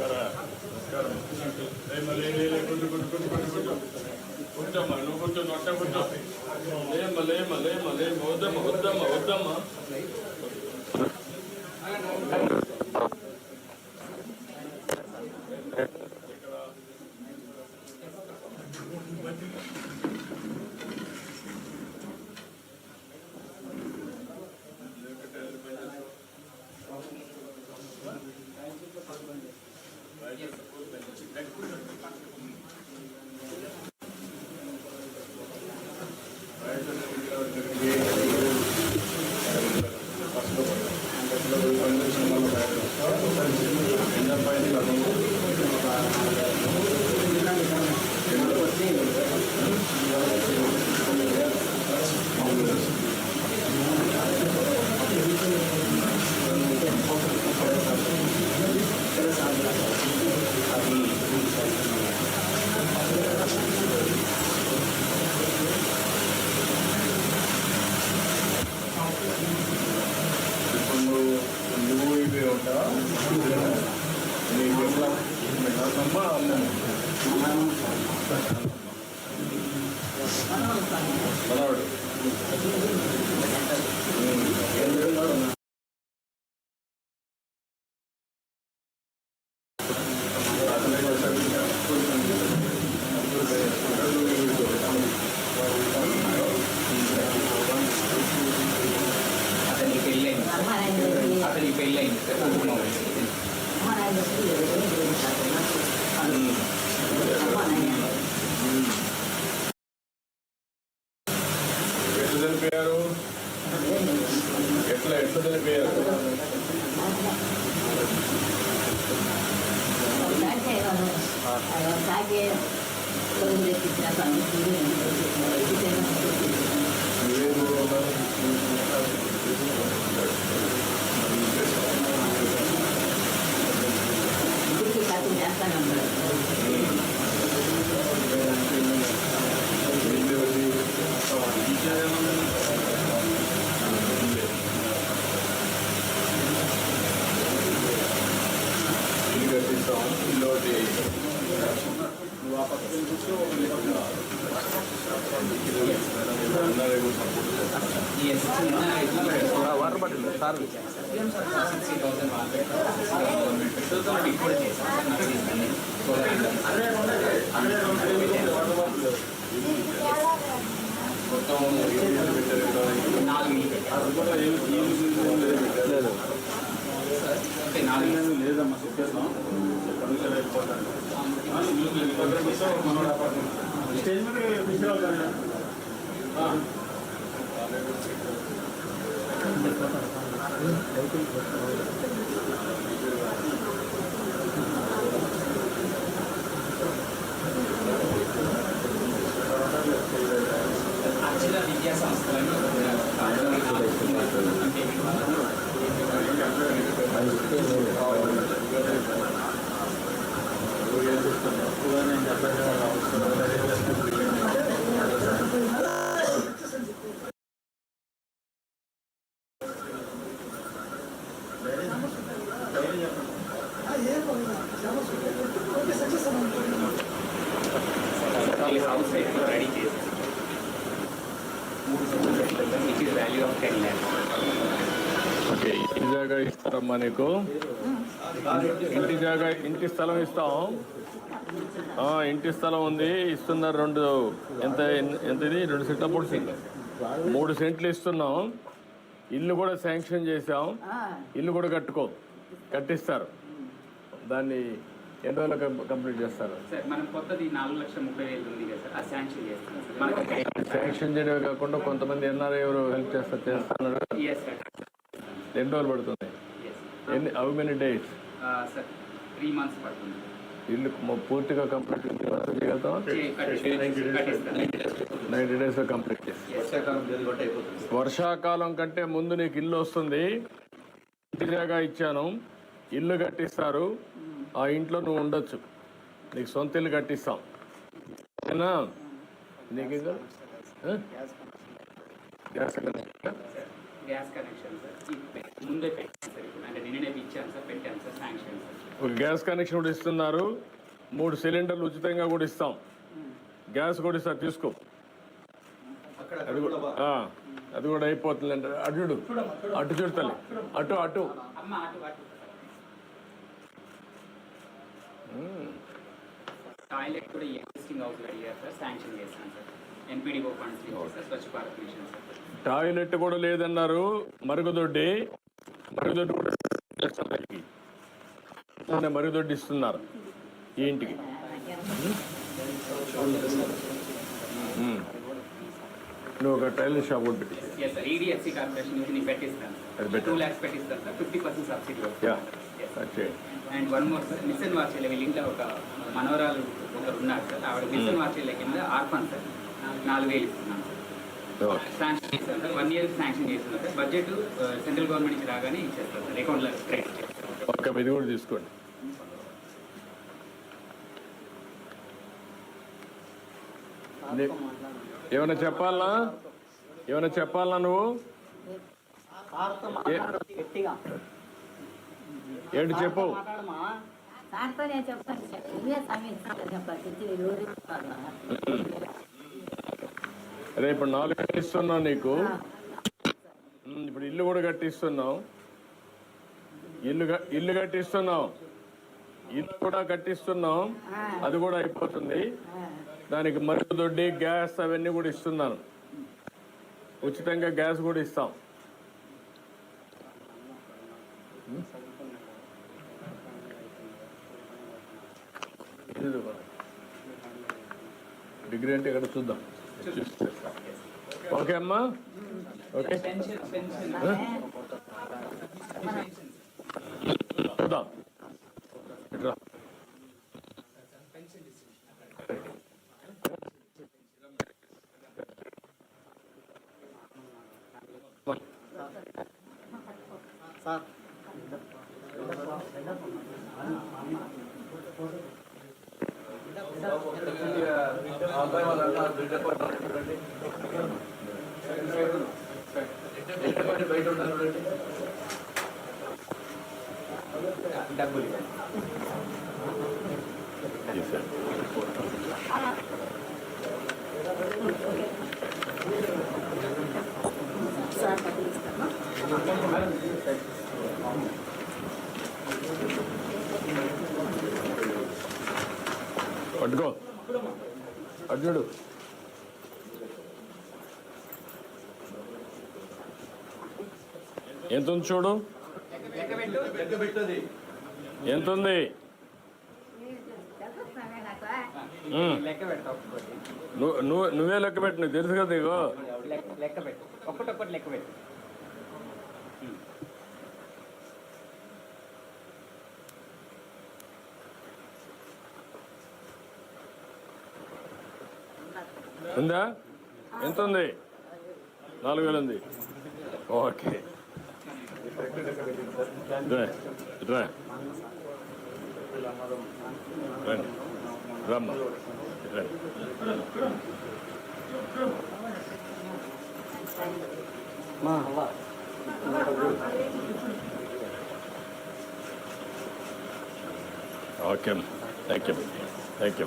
నమస్కార నమస్కారం. కొంచెం కొంచెమ్మా నువ్వు కొంచెం నొట్ట కొంచెం. లేమ్మ లేమ్మ లేమ్మ లేమ్మ వద్దమ్మ వద్దమ్మ వద్దమ్మ. Thank you. Нет, такой, да, మనవాడు చనిపోయారు ఎట్లా ఎట్లా చనిపోయారు నువ్వేం water bottle sir sixty thousand ఇప్పుడు మొత్తం నాలుగు ఇల్లు పెట్టారు అది కూడా ఏం ఇల్లు పెట్టలేదు అంటే నాలుగు ఇల్లు. లేదమ్మా చెప్పేస్తాం పర్మిషన్ అయిపోతాను స్టేజ్ మీద తీసుకురావాలి కదా ఇంటి జాగా ఇస్తారమ్మా నీకు ఇంటి జాగా ఇంటి స్థలం ఇస్తాం ఆ, ఇంటి స్థలం ఉంది ఇస్తున్నారు రెండు. ఎంత ఎంత ఇది రెండు సెంట్ల మూడు సెంట్లు. మూడు సెంట్లు ఇస్తున్నాం. ఇల్లు కూడా శాంక్షన్ చేసాం ఇల్లు కూడా కట్టుకో కట్టిస్తారు. దాన్ని ఎన్ని రోజులు కంప్లీట్ చేస్తారు? శాంక్షన్ చేయడమే కాకుండా కొంతమంది ఎన్ఆర్ఐ ఎవరు హెల్ప్ చేస్తారు చేస్తున్నారు? ఎన్ని రోజులు పడుతుంది? ఎన్ని how many days? Sir three months పడుతుంది. ఇల్లు పూర్తిగా కంప్లీట్ చేయగలుగుతాం నైన్టీ నైంటీ డేస్ కంప్లీట్ చేసి. వర్షాకాలం కంటే ముందు నీకు ఇల్లు వస్తుంది. ఇంటి జాగా ఇచ్చాను. ఇల్లు కట్టిస్తారు. ఆ ఇంట్లో నువ్వు ఉండొచ్చు. నీకు సొంత ఇల్లు కట్టిస్తాం. ఓకేనా నీకు గ్యాస్ కనెక్షన్. గ్యాస్ కనెక్షన్ ముందే సార్ సార్ శాంక్షన్ ఒక గ్యాస్ కనెక్షన్ కూడా ఇస్తున్నారు. మూడు సిలిండర్లు ఉచితంగా కూడా ఇస్తాం. గ్యాస్ కూడా ఇస్తారు తీసుకో. అది కూడా అది కూడా అయిపోతుంది అంటే. అటు చూడు. అటు చూడతలే అటు అటు. అమ్మ అటు అటు. టాయిలెట్ కూడా ఎగ్జిస్టింగ్ హౌస్ అడిగారు సార్ శాంక్షన్ చేశాను సార్. ఎన్పీడీఓ ఫండ్స్ నుంచి sir Swachh Bharat mission sir. Toilet కూడా లేదన్నారు. మరుగుదొడ్డి. మరుగుదొడ్డి కూడా ఇస్తారు వాళ్ళకి. మొన్న మరుగుదొడ్డి ఇస్తున్నారు ఈ ఇంటికి. నువ్వు ఒక టైలర్ షాప్ కూడా పెట్టి. Okay and one more sir mission వార్చెల్ వీళ్ళ ఇంట్లో ఒక మనవరాలు ఒకరు ఉన్నారు సార్ ఆవిడ మిషన్ వార్చెల్ కింద ఆర్ఫన్ సార్ నాలుగు వేలు ఇస్తున్నాను సార్ శాంక్షన్ చేశాను సార్ వన్ ఇయర్ శాంక్షన్ చేస్తున్నాను సార్ బడ్జెట్ సెంట్రల్ గవర్నమెంట్ నుంచి రాగానే సార్ అకౌంట్లో క్రెడిట్ ఒక్క కూడా తీసుకోండి. ఏమైనా చెప్పాలనా? ఏమైనా చెప్పాలనా నువ్వు? ఏంటి చెప్పు. చెప్పాలి అరే ఇప్పుడు నాలుగు ఇస్తున్నావు నీకు. ఇప్పుడు ఇల్లు కూడా కట్టిస్తున్నావు. ఇల్లు ఇల్లు కట్టిస్తున్నావు. ఇల్లు కూడా కట్టిస్తున్నాం అది కూడా అయిపోతుంది. దానికి మరుగుదొడ్డి గ్యాస్ అవన్నీ కూడా ఇస్తున్నాను. ఉచితంగా గ్యాస్ కూడా ఇస్తాం. డిగ్రీ అంటే ఇక్కడ చూద్దాం. ఓకే అమ్మా. ఓకే. చూద్దాం ఇట్రా. సార్. డబ్బులు ఇవ్వండి. తీసేయండి. సార్ పట్టిస్తాను పట్టుకో. అర్జుడు ఎంత ఉంది చూడు? లెక్క ఎంత ఉంది నువ్వే లెక్క పెట్టు నీకు తెలుసు కదా నీకు. లెక్క పెట్టు. ఒక్కటొక్కటి లెక్క పెట్టు. ఉందా ఎంత? ఉంది నాలుగు వేలు ఉంది. ఓకే. రా, రా. రండి రమ్మ. రండి మా అవ్వ okay thank you thank you